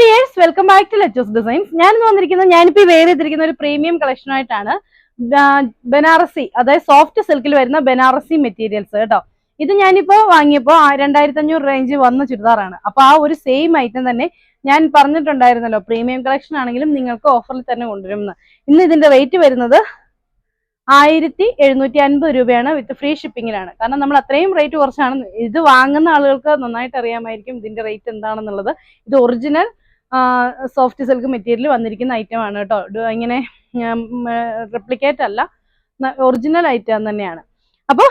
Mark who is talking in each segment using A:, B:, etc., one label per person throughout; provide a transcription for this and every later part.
A: Dears welcome back to Letos designs ഞാൻ വന്നിരിക്കുന്നത് ഞാനിപ്പോൾ വെയർ ചെയ്തിരിക്കുന്ന ഒരു പ്രീമിയം കളക്ഷൻ ആയിട്ടാണ്. ബനാറസി അതായത് സോഫ്റ്റ് സിൽക്കിൽ വരുന്ന ബനാറസി മെറ്റീരിയൽസ് കേട്ടോ ഇത് ഞാനിപ്പോ വാങ്ങിയപ്പോൾ രണ്ടായിരത്തി അഞ്ഞൂറ് റേഞ്ച് വന്ന ചുരിദാറാണ്. അപ്പൊ ആ ഒരു സെയിം ഐറ്റം തന്നെ ഞാൻ പറഞ്ഞിട്ടുണ്ടായിരുന്നല്ലോ പ്രീമിയം കളക്ഷൻ ആണെങ്കിലും നിങ്ങൾക്ക് ഓഫറിൽ തന്നെ കൊണ്ടുവരുമെന്ന്. ഇന്ന് ഇതിന്റെ റേറ്റ് വരുന്നത് ആയിരത്തി എഴുന്നൂറ്റി അൻപത് രൂപയാണ് വിത്ത് ഫ്രീ ഷിപ്പിങ്ങിലാണ് കാരണം നമ്മൾ അത്രയും റേറ്റ് കുറച്ചാണ്. ഇത് വാങ്ങുന്ന ആളുകൾക്ക് നന്നായിട്ട് അറിയാമായിരിക്കും ഇതിന്റെ റേറ്റ് എന്താണെന്നുള്ളത്. ഇത് ഒറിജിനൽ സോഫ്റ്റ് സിൽക്ക് മെറ്റീരിയൽ വന്നിരിക്കുന്ന ഐറ്റം ആണ് കേട്ടോ. ഇങ്ങനെ റെപ്ലിക്കേറ്റ് അല്ല ഒറിജിനൽ ഐറ്റം തന്നെയാണ്. അപ്പോൾ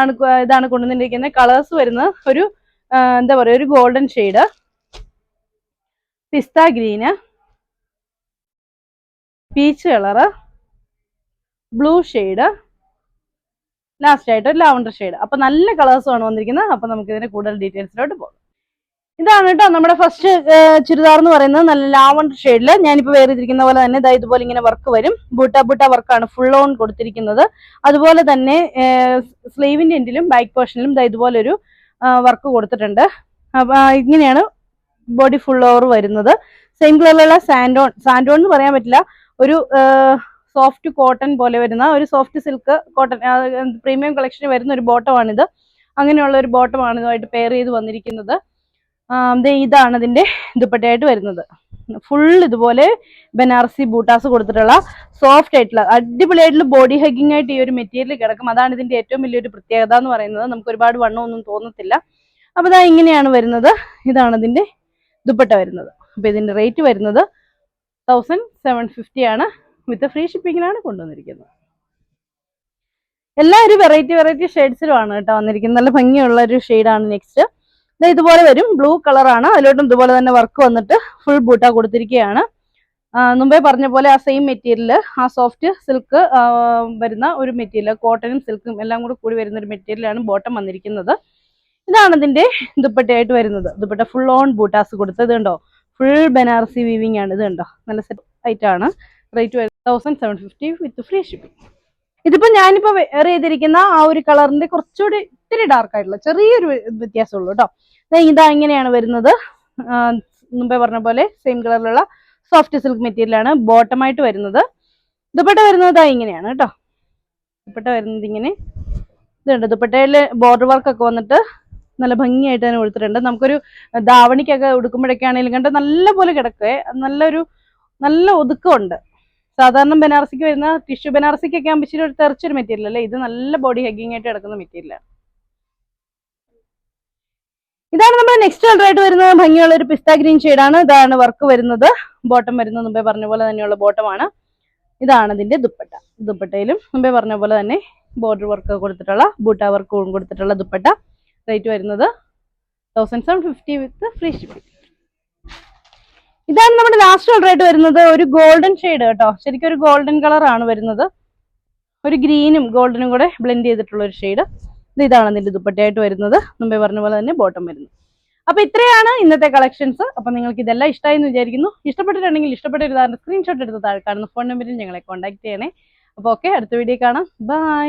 A: ആണ് ഇതാണ് കൊണ്ടുവന്നിരിക്കുന്നത് കളേഴ്സ് വരുന്നത്. ഒരു എന്താ പറയുക ഒരു golden shade pista green peach colour blue shade last ആയിട്ട് ഒരു ലാവണ്ടർ ഷെയ്ഡ് അപ്പൊ നല്ല കളേഴ്സ് ആണ് വന്നിരിക്കുന്നത്. അപ്പൊ നമുക്ക് ഇതിന്റെ കൂടുതൽ ഡീറ്റെയിൽസിലോട്ട് പോകാം. ഇതാണ് കേട്ടോ നമ്മുടെ ഫസ്റ്റ് ചുരിദാർ എന്ന് പറയുന്നത്. നല്ല ലാവണ്ടർ ഷെയ്ഡിൽ ഞാനിപ്പോൾ വേറെ ഇതിരിക്കുന്ന പോലെ തന്നെ ഇതാ ഇതുപോലെ ഇങ്ങനെ വർക്ക് വരും. ബൂട്ട ബൂട്ട വർക്കാണ് ഫുൾ ഓൺ കൊടുത്തിരിക്കുന്നത്. അതുപോലെ തന്നെ സ്ലീവിന്റെ എൻഡിലും ബാക്ക് പോർഷനിലും ഇതാ ഇതുപോലെ ഒരു വർക്ക് കൊടുത്തിട്ടുണ്ട്. ഇങ്ങനെയാണ് ബോഡി ഫുൾ ഓവർ വരുന്നത്. സെയിം കളറിലുള്ള സാൻഡോൺ സാൻഡോൺ എന്ന് പറയാൻ പറ്റില്ല. ഒരു സോഫ്റ്റ് കോട്ടൺ പോലെ വരുന്ന ഒരു സോഫ്റ്റ് സിൽക്ക് കോട്ടൺ പ്രീമിയം കളക്ഷന് വരുന്ന ഒരു ബോട്ടമാണിത് അങ്ങനെയുള്ള ഒരു ബോട്ടമാണ് ഇതുമായിട്ട് പെയർ ചെയ്ത് വന്നിരിക്കുന്നത്. ഇതാണ് ഇതിന്റെ ദുപ്പട്ടയായിട്ട് വരുന്നത്. ഫുൾ ഇതുപോലെ ബനാറസി ബൂട്ടാസ് കൊടുത്തിട്ടുള്ള സോഫ്റ്റ് ആയിട്ടുള്ള അടിപൊളിയായിട്ടുള്ള ബോഡി ഹഗ്ഗിംഗ് ആയിട്ട് ഈ ഒരു മെറ്റീരിയൽ കിടക്കും. അതാണ് ഇതിന്റെ ഏറ്റവും വലിയൊരു പ്രത്യേകത എന്ന് പറയുന്നത്. നമുക്ക് ഒരുപാട് വണ്ണമൊന്നും തോന്നത്തില്ല. അപ്പൊ ഇതാ ഇങ്ങനെയാണ് വരുന്നത്. ഇതാണ് ഇതിന്റെ ദുപ്പട്ട വരുന്നത്. അപ്പൊ ഇതിന്റെ റേറ്റ് വരുന്നത് തൗസൻഡ് സെവൻ ഫിഫ്റ്റി ആണ്. വിത്ത് ഫ്രീ ഷിപ്പിങ്ങിലാണ് കൊണ്ടുവന്നിരിക്കുന്നത്. എല്ലാ ഒരു വെറൈറ്റി വെറൈറ്റി ഷെയ്ഡ്സിലുമാണ് കേട്ടോ വന്നിരിക്കുന്നത്. നല്ല ഭംഗിയുള്ള ഒരു ഷെയ്ഡാണ് നെക്സ്റ്റ് ഇതുപോലെ വരും. ബ്ലൂ കളറാണ് അതിലോട്ടും ഇതുപോലെ തന്നെ വർക്ക് വന്നിട്ട് ഫുൾ ബൂട്ടാ കൊടുത്തിരിക്കുകയാണ്. മുമ്പേ പറഞ്ഞ പോലെ ആ സെയിം മെറ്റീരിയൽ ആ സോഫ്റ്റ് സിൽക്ക് വരുന്ന ഒരു മെറ്റീരിയൽ കോട്ടനും സിൽക്കും എല്ലാം കൂടി കൂടി വരുന്ന ഒരു മെറ്റീരിയലാണ് ബോട്ടം വന്നിരിക്കുന്നത്. ഇതാണ് ഇതിന്റെ ദുപ്പട്ടയായിട്ട് വരുന്നത്. ദുപ്പട്ട ഫുൾ ഓൺ ബൂട്ടാസ് കൊടുത്തത് കണ്ടോ? ഫുൾ ബനാറസി വീവിംഗ് ആണ്. ഇത് കണ്ടോ? നല്ല സെറ്റ് ആയിട്ടാണ് റേറ്റ് വരുന്നത് thousand seven fifty with free shipping ഇതിപ്പോ ഞാനിപ്പോ വെയർ ചെയ്തിരിക്കുന്ന ആ ഒരു കളറിന്റെ കുറച്ചുകൂടി ഇത്തിരി ഡാർക്ക് ആയിട്ടുള്ള ചെറിയൊരു വ്യത്യാസമുള്ളൂ കേട്ടോ ഇതാ ഇങ്ങനെയാണ് വരുന്നത്. മുമ്പേ പറഞ്ഞ പോലെ സെയിം കളറിലുള്ള സോഫ്റ്റ് സിൽക്ക് മെറ്റീരിയലാണ് ബോട്ടമായിട്ട് വരുന്നത്. ദുപ്പട്ട വരുന്നത് ഇങ്ങനെയാണ് കേട്ടോ ദുപ്പട്ട വരുന്നത് ഇങ്ങനെ. ഇതുണ്ട്. ദുപ്പട്ടയിൽ ബോർഡർ വർക്ക് ഒക്കെ വന്നിട്ട് നല്ല ഭംഗിയായിട്ട് തന്നെ കൊടുത്തിട്ടുണ്ട് നമുക്കൊരു ദാവണിക്കൊക്കെ ഉടുക്കുമ്പോഴൊക്കെ ആണെങ്കിലും കണ്ട് നല്ല പോലെ കിടക്കേ നല്ലൊരു നല്ല ഒതുക്കമുണ്ട്. സാധാരണ ബനാറസിക്ക് വരുന്ന ടിഷ്യൂ ബനാറസിക്കൊക്കെ ആകുമ്പോൾ ഇച്ചിരി തെറിച്ചൊരു മെറ്റീരിയൽ അല്ലേ? ഇത് നല്ല ബോഡി ഹഗ്ഗിങ് ആയിട്ട് കിടക്കുന്ന മെറ്റീരിയലാണ് ഇതാണ് നമ്മുടെ നെക്സ്റ്റ് കളർ ആയിട്ട് വരുന്നത്. ഭംഗിയുള്ള ഒരു പിസ്ത ഗ്രീൻ ആണ്. ഇതാണ് വർക്ക് വരുന്നത്. ബോട്ടം വരുന്നത് മുമ്പേ പറഞ്ഞ പോലെ തന്നെയുള്ള ബോട്ടമാണ്. ഇതാണ് ഇതിന്റെ ദുപ്പട്ട. ദുപ്പട്ടയിലും മുമ്പേ പറഞ്ഞ പോലെ തന്നെ ബോർഡർ വർക്ക് കൊടുത്തിട്ടുള്ള ബൂട്ട വർക്ക് കൊടുത്തിട്ടുള്ള ദുപ്പട്ട. റേറ്റ് വരുന്നത് thousand seven fifty with free shipping ഇതാണ് നമ്മുടെ ലാസ്റ്റ് കളർ ആയിട്ട് വരുന്നത്. ഒരു ഗോൾഡൻ ഷെയ്ഡ് കേട്ടോ. ശരിക്കും ഒരു ഗോൾഡൻ കളർ ആണ് വരുന്നത്. ഒരു ഗ്രീനും ഗോൾഡനും കൂടെ ബ്ലെൻഡ് ചെയ്തിട്ടുള്ള ഒരു ഷെയ്ഡ് ഇത് ഇതാണ് ഇതിന്റെ ദുപ്പട്ടയായിട്ട് വരുന്നത്. മുമ്പേ പറഞ്ഞ പോലെ തന്നെ ബോട്ടം വരുന്നത്. അപ്പൊ ഇത്രയാണ് ഇന്നത്തെ കളക്ഷൻസ് അപ്പൊ നിങ്ങൾക്ക് ഇതെല്ലാം ഇഷ്ടമായി എന്ന് വിചാരിക്കുന്നു. ഇഷ്ടപ്പെട്ടിട്ടുണ്ടെങ്കിൽ ഇഷ്ടപ്പെട്ട ഒരു സ്ക്രീൻഷോട്ട് എടുത്ത് താഴെ കാണുന്ന ഫോൺ നമ്പറിൽ ഞങ്ങളെ കോൺടാക്ട് ചെയ്യണേ. അപ്പൊ ഓക്കെ അടുത്ത വീഡിയോ കാണാം. ബൈ